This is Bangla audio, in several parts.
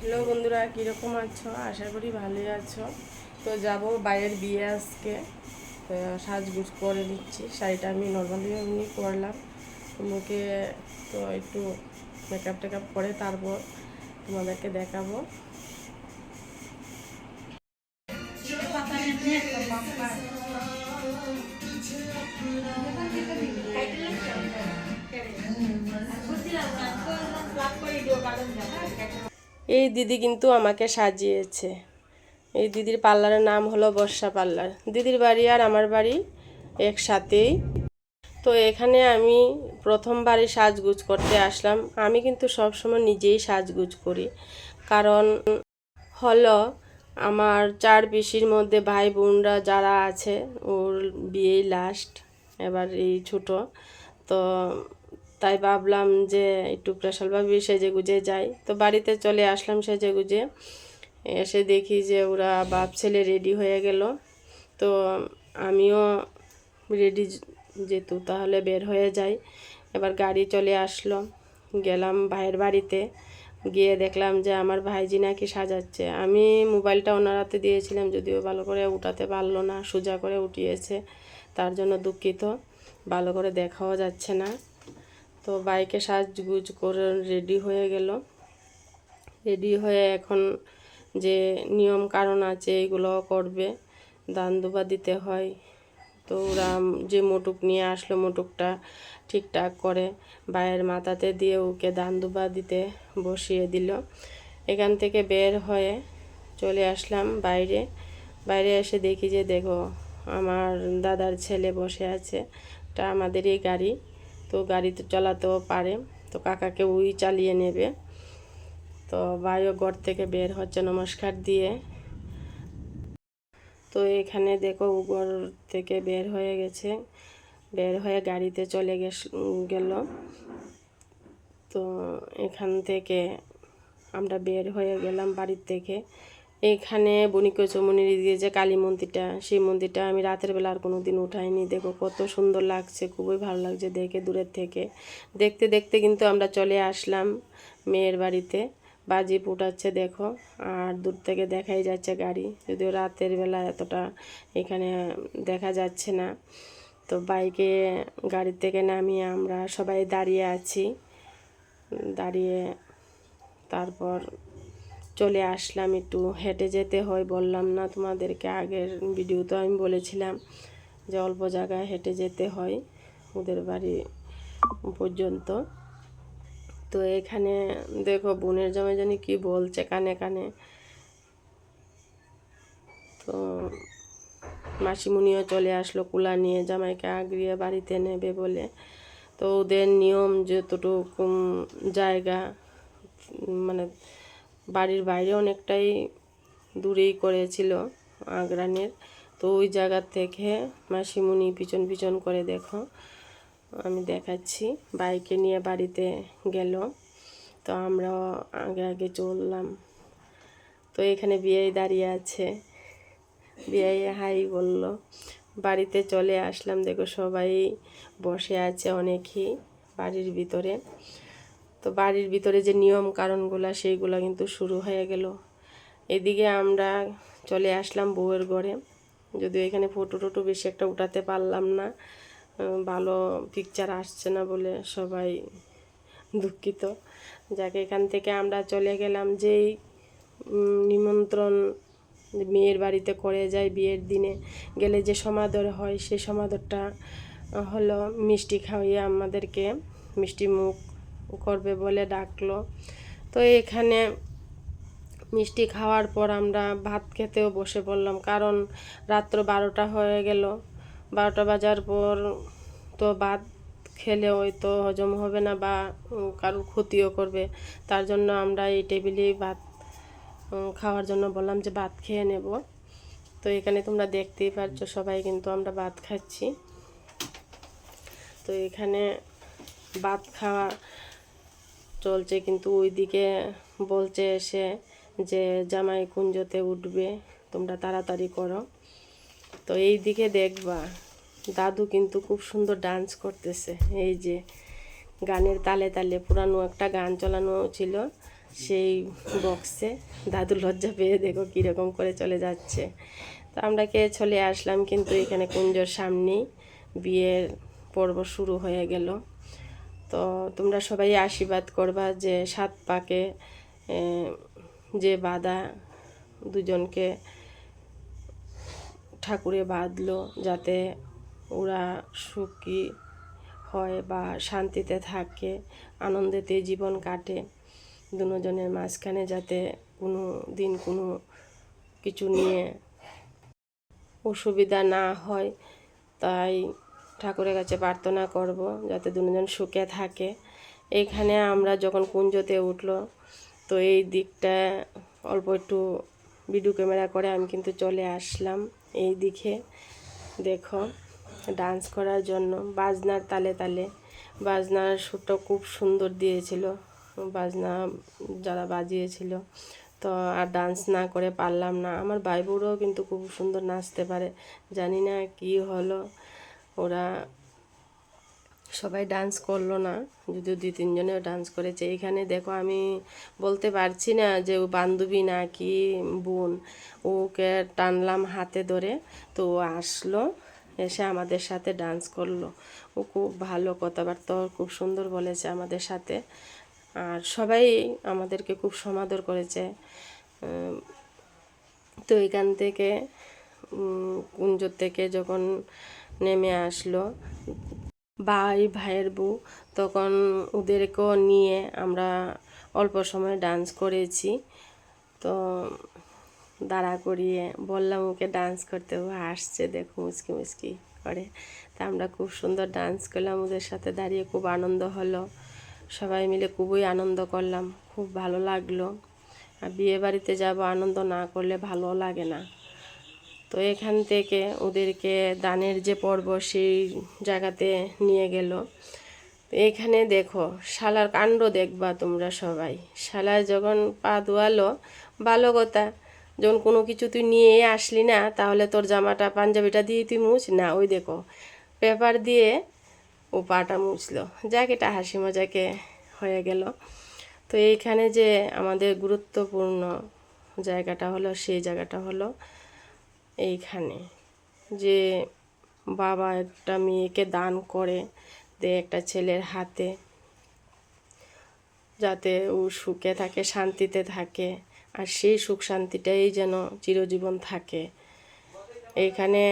হ্যালো বন্ধুরা, কীরকম আছো? আশা করি ভালোই আছো। তো যাব বাইরের বিয়ে আজকে। সাজগুজ করে নিচ্ছি। শাড়িটা আমি নর্মালি এমনি করলাম। মুখে তো একটু মেকআপ টেকআপ করে তারপর তোমাদেরকে দেখাবো। এই দিদি কিন্তু আমাকে সাজিয়েছে। এই দিদির পার্লারের নাম হলো বর্ষা পার্লার। দিদির বাড়ি আর আমার বাড়ি একসাথেই। তো এখানে আমি প্রথমবারই সাজগুজ করতে আসলাম। আমি কিন্তু সবসময় নিজেই সাজগুজ করি। কারণ হলো আমার চার পিসির মধ্যে ভাই বোনরা যারা আছে, ওর বিয়েই লাস্ট এবার এই ছোট। তো তাই ভাবলাম যে একটু স্পেশালভাবে সেজে গুজে যাই। তো বাড়িতে চলে আসলাম সেজে গুজে। এসে দেখি যে ওরা বাপ ছেলে রেডি হয়ে গেল। তো আমিও রেডি যেহেতু তাহলে বের হয়ে যাই। এবার গাড়ি চলে আসলো। গেলাম ভাইয়ের বাড়িতে। গিয়ে দেখলাম যে আমার ভাইজি নাকি সাজাচ্ছে। আমি মোবাইলটা ওনার হাতে দিয়েছিলাম, যদিও ভালো করে উঠাতে পারল না, সোজা করে উঠিয়েছে। তার জন্য দুঃখিত। ভালো করে দেখাও যাচ্ছে না। তো বাইকে সাজগুজ করে রেডি হয়ে গেল। রেডি হয়ে এখন যে নিয়ম কারণ আছে এগুলো করবে, দান দুবা দিতে হয়। তো ওরা যে মোটুক নিয়ে আসলো মোটুকটা ঠিকঠাক করে বায়ের মাথাতে দিয়ে ওকে দান দুবা দিতে বসিয়ে দিল। এখান থেকে বের হয়ে চলে আসলাম বাইরে। বাইরে এসে দেখি যে দেখো, আমার দাদার ছেলে বসে আছে। এটা আমাদেরই গাড়ি। তো গাড়ি তো চালাতেও পারে। তো কাকাকে ওই চালিয়ে নেবে। তো ভাইও ঘর থেকে বের হচ্ছে নমস্কার দিয়ে। তো এখানে দেখো ঘর থেকে বের হয়ে গেছে। বের হয়ে গাড়িতে চলে গেল। তো এখান থেকে আমরা বের হয়ে গেলাম বাড়ির থেকে। এখানে বণিক চমনির দিয়ে যে কালী মন্দিরটা, সেই মন্দিরটা আমি রাতের বেলা আর কোনো দিন উঠাইনি। দেখো কত সুন্দর লাগছে, খুবই ভালো লাগছে দেখে দূরের থেকে। দেখতে দেখতে কিন্তু আমরা চলে আসলাম মেয়ের বাড়িতে। বাজি ফুটাচ্ছে দেখো, আর দূর থেকে দেখাই যাচ্ছে গাড়ি। যদিও রাতের বেলা এতটা এখানে দেখা যাচ্ছে না। তো বাইকে গাড়ি থেকে নামিয়ে আমরা সবাই দাঁড়িয়ে আছি। দাঁড়িয়ে তারপর চলে আসলাম একটু, হেঁটে যেতে হয় বললাম না তোমাদেরকে, আগের ভিডিওতে আমি বলেছিলাম যে অল্প জায়গায় হেঁটে যেতে হয় ওদের বাড়ি পর্যন্ত। তো এখানে দেখো বোনের জামাই জানি কি বলছে কানে কানে। তো মাসিমুনিও চলে আসলো কুলা নিয়ে, জামাইকে আগিয়ে বাড়িতে নেবে বলে। তো ওদের নিয়ম যতটুকু জায়গা মানে বাড়ির বাইরে অনেকটাই দূরেই করেছিল আগ্রানের তো ওই জায়গা থেকে মাসিমুনি পিছন পিছন করে দেখো, আমি দেখাচ্ছি। বাইকে নিয়ে বাড়িতে গেল। তো আমরাও আগে আগে চললাম। তো এখানে বিয়ে দাঁড়িয়ে আছে। বিয়াই হাই বলল, বাড়িতে চলে আসলাম। দেখো সবাই বসে আছে অনেকেই বাড়ির ভিতরে। তো বাড়ির ভিতরে যে নিয়ম কারণগুলো সেইগুলো কিন্তু শুরু হয়ে গেল। এদিকে আমরা চলে আসলাম বউয়ের ঘরে। যদিও এখানে ফটো টোটো বেশি একটা উঠাতে পারলাম না। ভালো পিকচার আসছে না বলে সবাই দুঃখিত। যাকে, এখান থেকে আমরা চলে গেলাম যেই নিমন্ত্রণ মেয়ের বাড়িতে করে যায় বিয়ের দিনে। গেলে যে সমাদর হয় সেই সমাদরটা হলো মিষ্টি খাওয়িয়ে আমাদেরকে মিষ্টি মুখ করবে বলে ডাকলো। তো এখানে মিষ্টি খাওয়ার পর আমরা ভাত খেতেও বসে পড়লাম, কারণ রাত্র বারোটা হয়ে গেল। বারোটা বাজার পর তো ভাত খেলে ওই তো হজম হবে না বা কারোর ক্ষতিও করবে। তার জন্য আমরা এই টেবিলেই ভাত খাওয়ার জন্য বললাম যে ভাত খেয়ে নেব। তো এখানে তোমরা দেখতেই পারছ সবাই কিন্তু আমরা ভাত খাচ্ছি। তো এখানে ভাত খাওয়া চলছে, কিন্তু ওইদিকে বলছে এসে যে, জামাই কুঞ্জতে উঠবে, তোমরা তাড়াতাড়ি করো। তো এই দিকে দেখবা, দাদু কিন্তু খুব সুন্দর ডান্স করতেছে। এই যে, গানের তালে তালে পুরানো একটা গান চালানো ছিল, সেই বক্সে দাদু লজ্জা পেয়ে দেখো কীরকম করে চলে যাচ্ছে। তো আমরা কে চলে আসলাম কিন্তু এখানে কুঞ্জর সামনেই। বিয়ের পর্ব শুরু হয়ে গেল। তো তোমরা সবাই আশীর্বাদ করবা যে সাত পাকে যে বাধা দুজনকে ঠাকুরে বাঁধলো যাতে ওরা সুখী হয় বা শান্তিতে থাকে, আনন্দেতে জীবন কাটে দুজনের মাঝখানে যাতে কোনো দিন কোনো কিছু নিয়ে অসুবিধা না হয়। তাই ঠাকুরের কাছে প্রার্থনা করব যাতে দুজন সুখে থাকে। এইখানে আমরা যখন কুঞ্জতে উঠল, তো এই দিকটা অল্প একটু ভিডিও ক্যামেরা করে আমি কিন্তু চলে আসলাম এই দিকে। দেখো ডান্স করার জন্য বাজনার তালে তালে। বাজনার সুরটা খুব সুন্দর দিয়েছিল। বাজনা যারা বাজিয়েছিল, তো আর ডান্স না করে পারলাম না। আমার ভাই কিন্তু খুব সুন্দর নাচতে পারে। জানি না কি হলো। ওরা সবাই ডান্স করল না, যদিও দুই তিনজনেও ডান্স করেছে। এখানে দেখো আমি বলতে পারছি না যে ও বান্ধবী না কি বোন, ওকে টানলাম হাতে ধরে। তো ও আসলো, এসে আমাদের সাথে ডান্স করল। ও খুব ভালো কথাবার্তা, খুব সুন্দর বলেছে আমাদের সাথে। আর সবাই আমাদেরকে খুব সমাদর করেছে। তো এখান থেকে কুঞ্জ থেকে যখন নেমে আসলো। ভাই, ভাইয়ের বউ, তখন ওদেরকেও নিয়ে আমরা অল্প সময় ডান্স করেছি। তো দাঁড়া করিয়ে বললাম, ওকে ডান্স করতে, ও আসছে, দেখো মুচকি মুচকি করে। তা আমরা খুব সুন্দর ডান্স করলাম, ওদের সাথে দাঁড়িয়ে খুব আনন্দ হলো। সবাই মিলে খুবই আনন্দ করলাম, খুব ভালো লাগল। আর বিয়ে বাড়িতে যাব আনন্দ না করলে ভালো লাগে না। তো এখান থেকে ওদেরকে দানের যে পর্ব সেই জায়গাতে নিয়ে গেল। এখানে দেখো, শালার কাণ্ড দেখবা তোমরা সবাই। শালায় যখন পা ধোয়ালো, ভালো কথা। যখন কোনো কিছু তুই নিয়ে আসলি না, তাহলে তোর জামাটা, পাঞ্জাবিটা দিয়ে তুই মুছ। না, ওই দেখো, পেপার দিয়ে ও পাটা মুছলো। যাক, এটা হাসি মজাকে হয়ে গেল। তো এইখানে যে আমাদের গুরুত্বপূর্ণ জায়গাটা হলো, সেই জায়গাটা হলো। এইখানে। যে বাবা একটা মেয়েকে দান করে দে একটা ছেলের হাতে, যাতে ও সুখে থাকে, শান্তিতে থাকে, আর সেই সুখ শান্তিটাই যেন চিরজীবন থাকে। এইখানে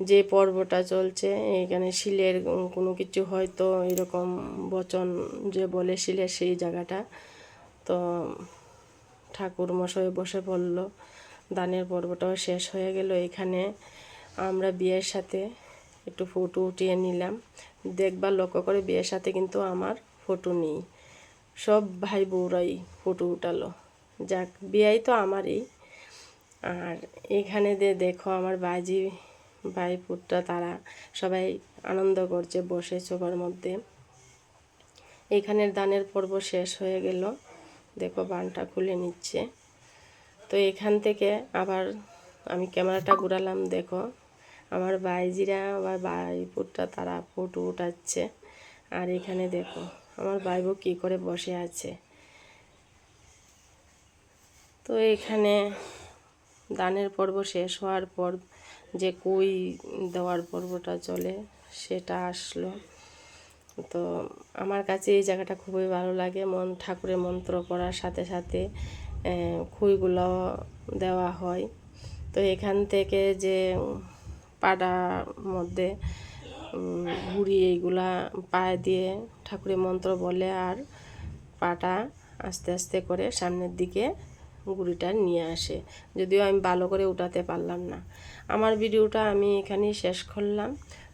যে পর্বটা চলছে, এইখানে শিলের কোনো কিছু হয়তো এরকম বচন যে বলে শিলের সেই জায়গাটা। তো ঠাকুর মশাই বসে পড়ল। দানের পর্বটাও শেষ হয়ে গেল। এখানে আমরা বিয়ের সাথে একটু ফটো উঠিয়ে নিলাম। দেখবার লক্ষ্য করে বিয়ের সাথে কিন্তু আমার ফটো নেই। সব ভাই বউরাই ফটো উঠালো। যাক, বিয়াই তো আমারই। আর এখানে দিয়ে দেখো আমার বাজি ভাইপুরটা, তারা সবাই আনন্দ করছে, বসে চোখার মধ্যে। এখানের দানের পর্ব শেষ হয়ে গেল। দেখো বানটা খুলে নিচ্ছে। তো এখান থেকে আবার আমি ক্যামেরাটা ঘুরালাম, দেখো। আমার বাইজিরা আমার ভাইপুরটা, তারা ফটো উঠাচ্ছে। আর এখানে দেখো, আমার ভাইবো কী করে বসে আছে। তো এখানে দানের পর্ব শেষ হওয়ার পর যে কই দেওয়ার পর্বটা চলে, সেটা আসলো। তো আমার কাছে এই জায়গাটা খুবই ভালো লাগে, মন, ঠাকুরের মন্ত্র পড়ার সাথে সাথে। খুইগুলো দেওয়া হয়। তো এখান থেকে যে পাড়ার মধ্যে ঘুড়ি এইগুলা পায়ে দিয়ে ঠাকুরের মন্ত্র বলে আর পাটা আস্তে আস্তে করে সামনের দিকে গুড়িটা নিয়ে আসে। যদিও আমি ভালো করে উঠাতে পারলাম না। আমার ভিডিওটা আমি এখানেই শেষ করলাম।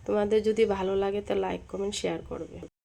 তোমাদের যদি ভালো লাগে তো লাইক কমেন্ট শেয়ার করবে।